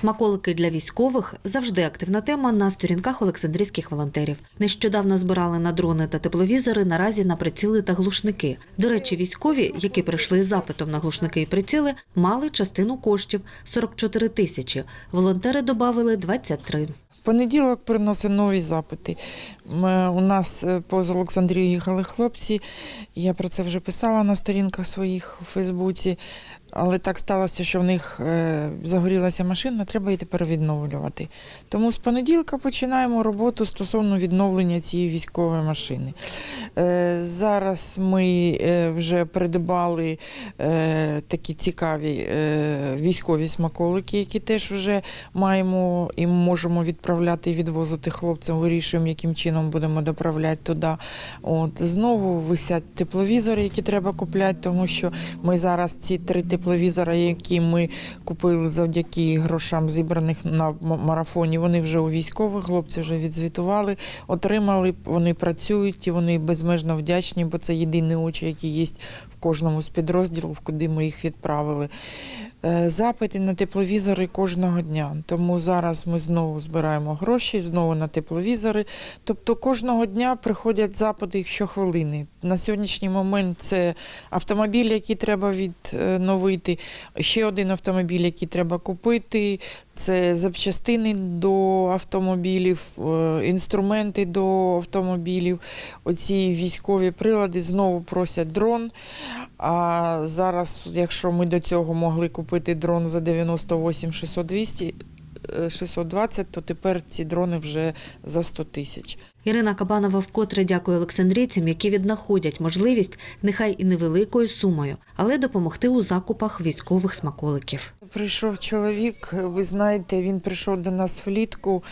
Смаколики для військових завжди активна тема на сторінках Олександрійських волонтерів. Нещодавно збирали на дрони та тепловізори, наразі на приціли та глушники. До речі, військові, які прийшли з запитом на глушники і приціли, мали частину коштів 44 тисячі. Волонтери додали 23. Понеділок приносить нові запити. Ми, у нас е, поза Олександрію їхали хлопці. Я про це вже писала на сторінках своїх у Фейсбуці. Але так сталося, що в них е, загорілася машина, треба її тепер відновлювати. Тому з понеділка починаємо роботу стосовно відновлення цієї військової машини. Е, зараз ми е, вже придбали е, такі цікаві е, військові смаколики, які теж вже маємо і можемо відправляти і відвозити хлопцям. Вирішуємо, яким чином будемо доправляти туди. От знову висять тепловізори, які треба купляти, тому що ми зараз ці три тепловізори, які ми купили завдяки грошам, зібраних на марафоні, вони вже у військових, хлопці вже відзвітували, отримали, вони працюють і вони безмежно вдячні, бо це єдині очі, які є в кожному з підрозділів, куди ми їх відправили. Е, Запити на тепловізори кожного дня. Тому зараз ми знову збираємо гроші, знову на тепловізори. Тобто кожного дня приходять запити щохвилини. На сьогоднішній момент це автомобіль, який треба відновити, ще один автомобіль, який треба купити. Це запчастини до автомобілів, е, інструменти до автомобілів. Оці військові прилади знову просять дрон. А зараз, якщо ми до цього могли купити дрон за 98 600 620, то тепер ці дрони вже за 100 тисяч. Ірина Кабанова вкотре дякує олександрійцям, які віднаходять можливість, нехай і невеликою сумою, але допомогти у закупах військових смаколиків. Прийшов чоловік, ви знаєте, він прийшов до нас влітку,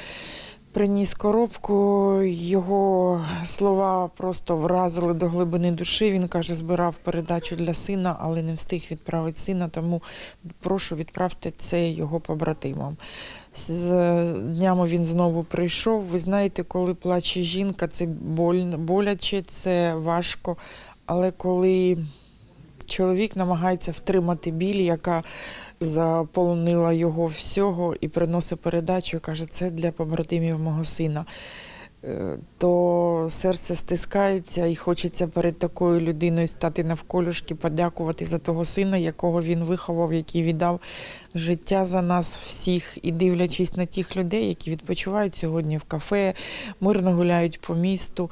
приніс коробку. Його слова просто вразили до глибини душі. Він каже, збирав передачу для сина, але не встиг відправити сина, тому прошу відправте це його побратимам. З днями він знову прийшов. Ви знаєте, коли плаче жінка, це боляче, це важко. Але коли чоловік намагається втримати біль, яка заполонила його всього, і приносить передачу, каже, це для побратимів мого сина. Е, То серце стискається і хочеться перед такою людиною стати навколюшки, подякувати за того сина, якого він виховав, який віддав життя за нас всіх, і дивлячись на тих людей, які відпочивають сьогодні в кафе, мирно гуляють по місту.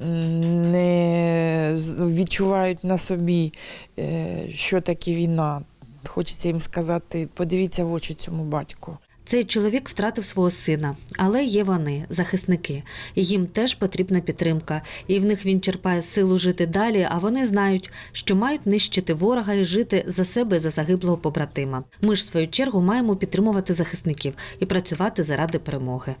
Не відчувають на собі, е, що таке війна. Хочеться їм сказати, подивіться в очі цьому батьку. Цей чоловік втратив свого сина, але є вони, захисники, і їм теж потрібна підтримка. І в них він черпає силу жити далі. А вони знають, що мають нищити ворога і жити за себе і за загиблого побратима. Ми ж в свою чергу маємо підтримувати захисників і працювати заради перемоги.